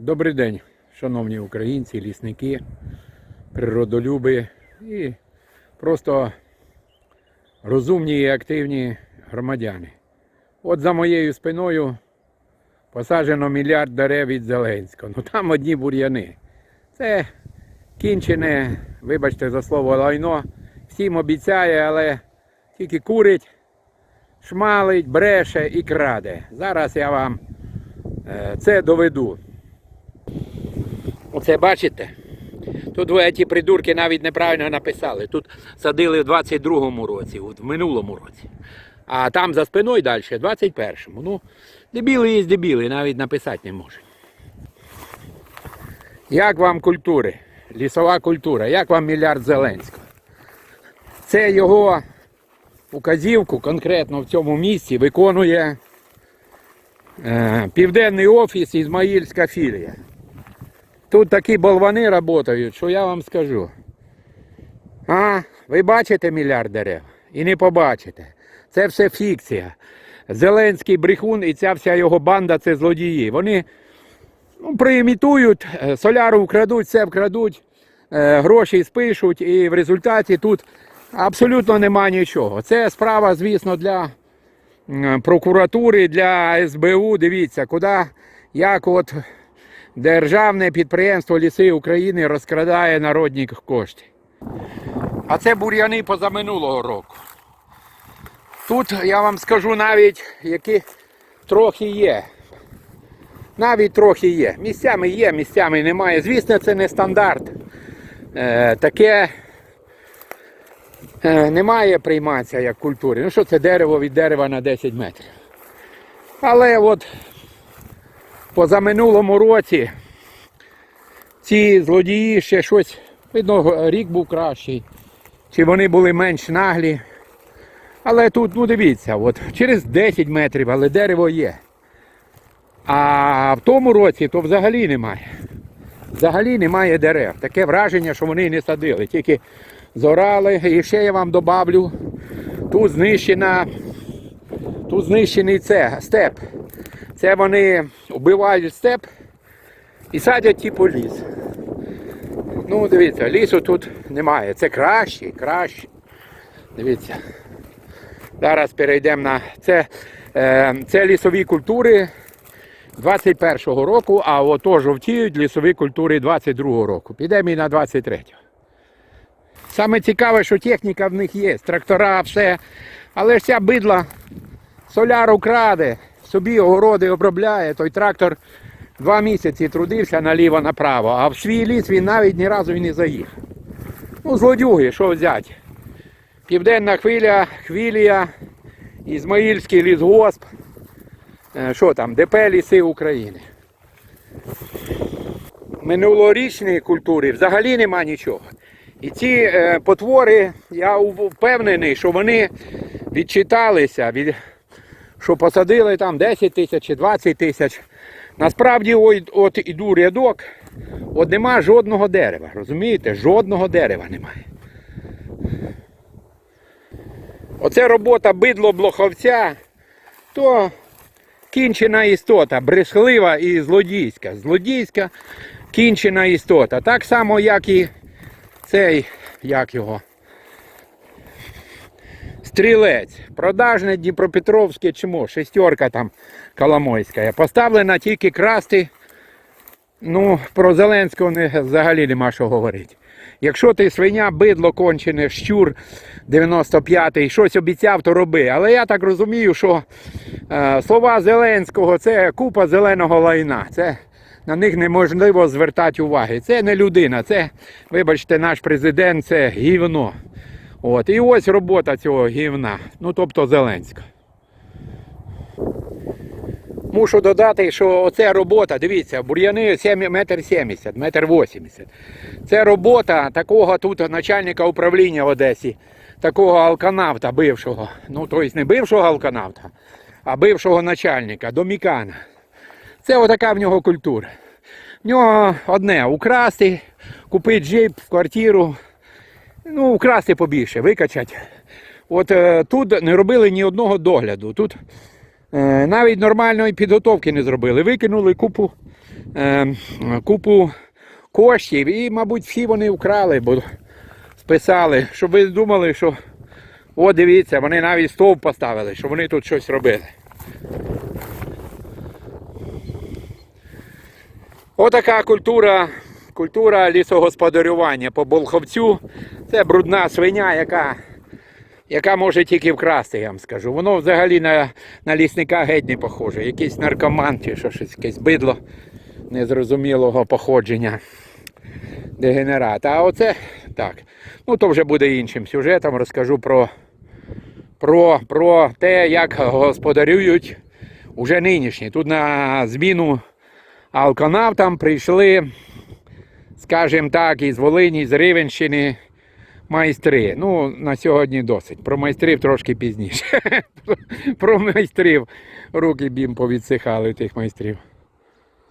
Добрий день, шановні українці, лісники, природолюби і просто розумні і активні громадяни. От за моєю спиною посаджено мільярд дерев від Зеленського. Ну там одні бур'яни. Це кінчене, вибачте за слово, лайно. Всім обіцяє, але тільки курить, шмалить, бреше і краде. Зараз я вам е, це доведу. Оце бачите? Тут ви ті придурки навіть неправильно написали. Тут садили в 22-му році, от в минулому році. А там за спиною далі, в 21-му. Ну, дебіли є дебіли, навіть написати не можуть. Як вам культури? Лісова культура, як вам мільярд Зеленського? Це його указівку конкретно в цьому місці виконує е, Південний офіс Ізмаїльська філія. Тут такі болвани працюють, що я вам скажу. А, ви бачите мільярд? І не побачите. Це все фікція. Зеленський брехун і ця вся його банда це злодії. Вони ну, проімітують, е, соляру вкрадуть, все вкрадуть, е, гроші спишуть, і в результаті тут абсолютно нема нічого. Це справа, звісно, для прокуратури, для СБУ. Дивіться, куди, як от Державне підприємство Ліси України розкрадає народні кошти. А це бур'яни позаминулого року. Тут я вам скажу навіть, які трохи є. Навіть трохи є. Місцями є, місцями немає. Звісно, це не стандарт. Е, таке е, не має прийматися як культурі. Ну що це дерево від дерева на 10 метрів. Але от позаминулому році ці злодії ще щось, видно, рік був кращий, чи вони були менш наглі. Але тут, ну дивіться, от через 10 метрів, але дерево є. А в тому році то взагалі немає. Взагалі немає дерев. Таке враження, що вони не садили, тільки зорали. І ще я вам добавлю, тут знищена, тут знищений це степ. Це вони вбивають степ і садять типу ліс. Ну, дивіться, лісу тут немає. Це краще, краще. Дивіться. Зараз перейдемо на це, е, це лісові культури 21-го року, а ото жовтіють лісові культури 22-го року. Підемо і на 23-го. Саме цікаве, що техніка в них є, трактора, все. Але ж ця бидла соляру краде, собі огороди обробляє, той трактор два місяці трудився наліво-направо, а в свій ліс він навіть ні разу і не заїхав. Ну, злодюги, що взяти? Південна хвиля, хвілія, Ізмаїльський лісгосп. Е, Що там, ДП ліси України. Минулорічної культури взагалі нема нічого. І ці е, потвори, я впевнений, що вони відчиталися, від, що посадили там 10 тисяч чи 20 тисяч. Насправді, от, от іду рядок, от нема жодного дерева. Розумієте? Жодного дерева немає. Оце робота бидло-блоховця, то кінчена істота, брехлива і злодійська. Злодійська кінчена істота. Так само, як і цей, як його, стрілець. Продажне Дніпропетровське чмо, шестерка там Коломойська. Поставлена тільки красти. Ну, про Зеленського не, взагалі нема що говорити. Якщо ти свиня, бидло кончене, щур 95-й, щось обіцяв, то роби. Але я так розумію, що е, слова Зеленського це купа зеленого лайна. Це на них неможливо звертати уваги. Це не людина, це, вибачте, наш президент, це гівно. От. І ось робота цього гівна. Ну тобто Зеленського. Мушу додати, що оце робота, дивіться, бур'яни 7 метр 70, метр 80. Це робота такого тут начальника управління в Одесі, такого алканавта бившого. Ну, тобто не бившого алканавта, а бившого начальника, домікана. Це отака в нього культура. В нього одне украсти, купити джип квартиру, ну, украсти побільше, викачати. От е, тут не робили ні одного догляду. Тут Е, навіть нормальної підготовки не зробили. Викинули купу е, купу коштів і, мабуть, всі вони вкрали, бо списали, щоб ви думали, що о, дивіться, вони навіть стовп поставили, що вони тут щось робили. Отака культура, культура лісогосподарювання по Болховцю. Це брудна свиня, яка, яка може тільки вкрасти, я вам скажу. Воно взагалі на, на лісника геть не похоже. Якийсь наркоман чи що, щось, якесь бидло незрозумілого походження. Дегенерат. А оце так. Ну то вже буде іншим сюжетом. Розкажу про, про, про те, як господарюють уже нинішні. Тут на зміну алканавтам прийшли, скажімо так, із Волині, з Рівенщини майстри. Ну, на сьогодні досить. Про майстрів трошки пізніше. Про майстрів. Руки бім повідсихали тих майстрів.